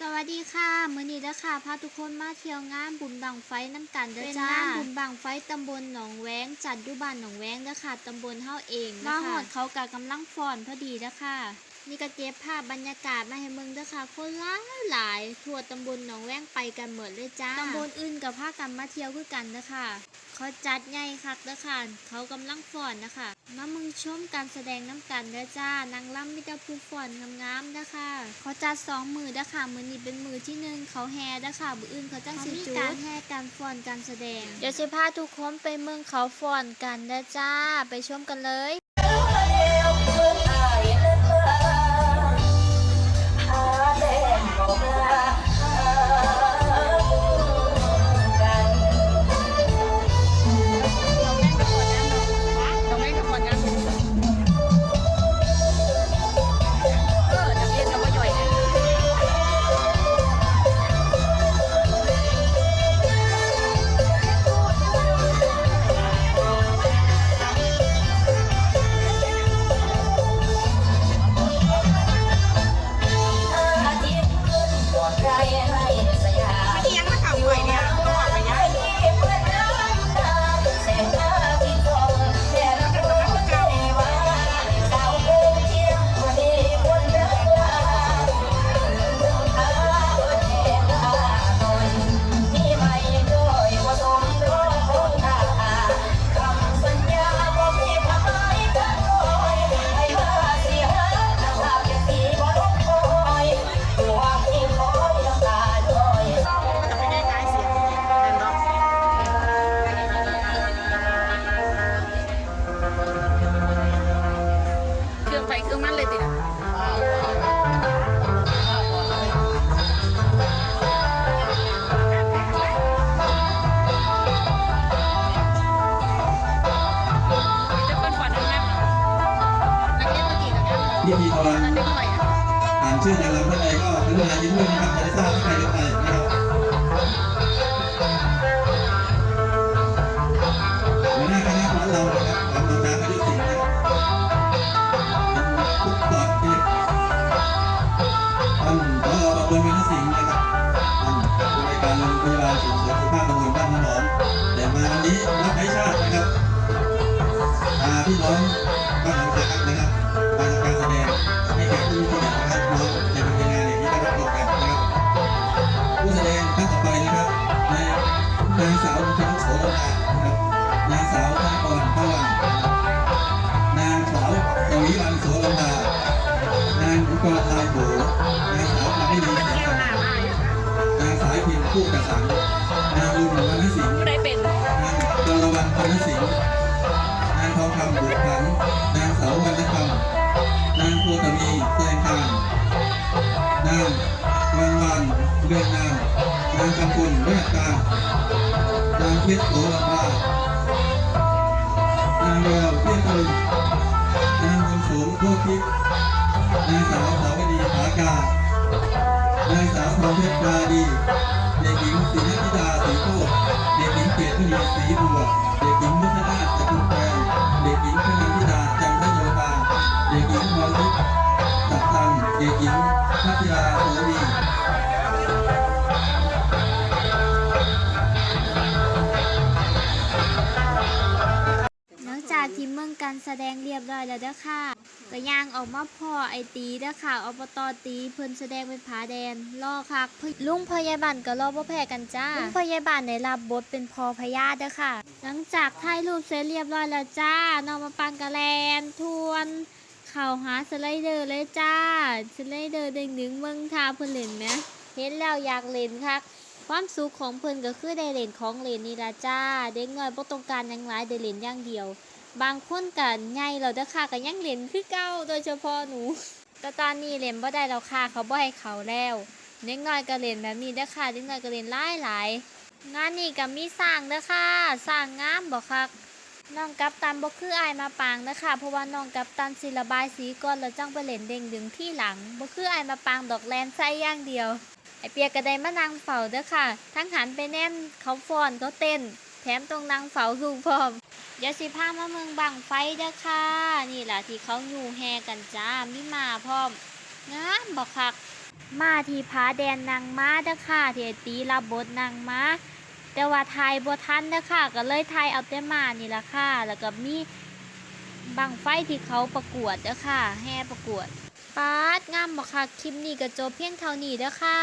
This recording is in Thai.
สวัสดีค่ะมื้อนี้เด้อค่ะพาทุกคนมาเที่ยวงานบุญบังไฟน้ำกันเด้อเป็นจ้างานบุญบังไฟตำบลหนองแวงจัดอยู่บ้านหนองแวงเด้อค่ะตำบลเฮาเองมาฮอดเขากะกำลังฟ้อนพอดีเด้อค่ะ นี่ก็เก็บภาพบรรยากาศมาให้มึงเด้อค่ะ คนหลายหลายทั่วตำบลหนองแวงไปกันหมดเลยจ้าตำบลอื่นกับพากันมาเที่ยวคือกันเด้อค่ะเขาจัดใหญ่คักเด้อค่ะเขากำลังฟ้อนนะคะมามึงชมการแสดงน้ำกันเด้อจ้านางล่ำมิตรผู้ฟ้อนงามๆเด้อค่ะเขาจัดสองมือเด้อค่ะมือนี้เป็นมือที่หนึ่งเขาแฮเด้อค่ะมืออื่นเขาจังสิจุดการแฮการฟ้อนการแสดง เดี๋ยวสิพาทุกคนไปเมืองเขาฟ้อนกันเด้อจ้า ไปชมกันเลย พิธีกรอะอ่านชื่อนางรำท่านใดก็ถึงเวลายิ้มด้วยนะครับจะได้ทราบว่าใครเป็นใครนะครับหัวหน้าคณะของเรานะครับของน้องน้ำอายุสิงห์นะครับเป็นผู้ต่อเอกท่านผอบำรุงวินสิงห์นะครับท่านผู้ในวยการโรงพยาบาลส่งเสริมสุขภาพตำบลบ้านน้ำหอมแต่มาวันนี้รับใช้ชาตินะครับพาพี่น้องบ้านหนองสาครับนะครับ นางสาวชนกโสดานะครับนางสาวธนกรพวันนะครับนางสาวกวีวันโสลดานางอุกรลายโบนางสาวพามิลีเสียงสัหน้างสายพิมพ์ผู้กระสังนางรุ่นวรรณสิงห์ผู้ใดเป็นนางกรวันพรรณสิงห์นางทองคำบุตรพันนางสาววรรณคำนางพัวตมีแสงคานนางวันวันเรืองนาม นางกำพลเลือดตานางเพชรโสลภานางแววเที่ยงตะลึงนางบุญสูงพวกทิพย์นางสาวสาวดีผากานางสาวทองเพชรปราดีเด็กหญิงศรีนัทธิดาศรีโคเด็กหญิงเกศนีศรีบัวเด็กหญิงมุทนา การแสดงเรียบร้อยแล้วเด้อค่ะก็ย่างออกมาพ่อไอตีเด้อค่ะอบตตีเพิ่นแสดงเป็นผาแดนรอคักลุงพยาบาลก็รอบ่แพ้กันจ้าลุงพยาบาลได้รับบทเป็นพอพญาเด้อค่ะ หลังจากถ่ายรูปเสร็จเรียบร้อยแล้วจ้าน้องมาปังกะแลนทวนเข่าหาสไลเดอร์เลยจ้าสไลเดอร์เด้งดึงเมืองทาเพิ่นเล่นไหมเห็นแล้วอยากเล่นคักความสุขของเพิ่นก็คือได้เล่นของเล่นนี่ละจ้า เด็กน้อยบ่ต้องการยังหลายได้เล่นอย่างเดียว บางคนก็ใหญ่แล้วเด้อค่ะก็ยังเล่นคือเก่าโดยเฉพาะหนูแต่ตอนนี้เล่นบ่ได้แล้วค่ะเขาบ่ให้เขาแล้วเด็กน้อยก็เล่นแบบนี้เด้อค่ะเด็กน้อยก็เล่นหลายหลายงานนี้ก็มีสร้างเด้อค่ะสร้างงามบ่คักน้องกัปตันบ่คืออายมาปางเด้ค่ะเพราะว่าน้องกัปตันสิระบายสีก่อนแล้วจังไปเล่นเด้งดึงที่หลังบ่คืออายมาปางดอกแลนใส่อย่างเดียวไอเปียกกระไดมานั่งเฝ้าเด้อค่ะ ทั้งหันไปแน่นเขาฟ้อนเขาเต้น แถมตรงนั่งเฝ้าลูกพร้อม เดี๋ยวสิพามาเมืองบังไฟเด้อค่ะ นี่แหละที่เขาอยู่แฮกันจ้ามีหมาพร้อมงามบักคัก มาที่ผาแดนนางม้าเด้อค่ะเทตีรับบทนางม้า แต่ว่าทายบทันเด้อค่ะ ก็เลยทายเอาแต่มานี่ละค่ะ แล้วก็มีบังไฟที่เขาประกวดเด้อค่ะแห่ประกวดปาดงามบ่ค่ะคลิปนี้ก็จบเพียงเท่านี้เด้อค่ะ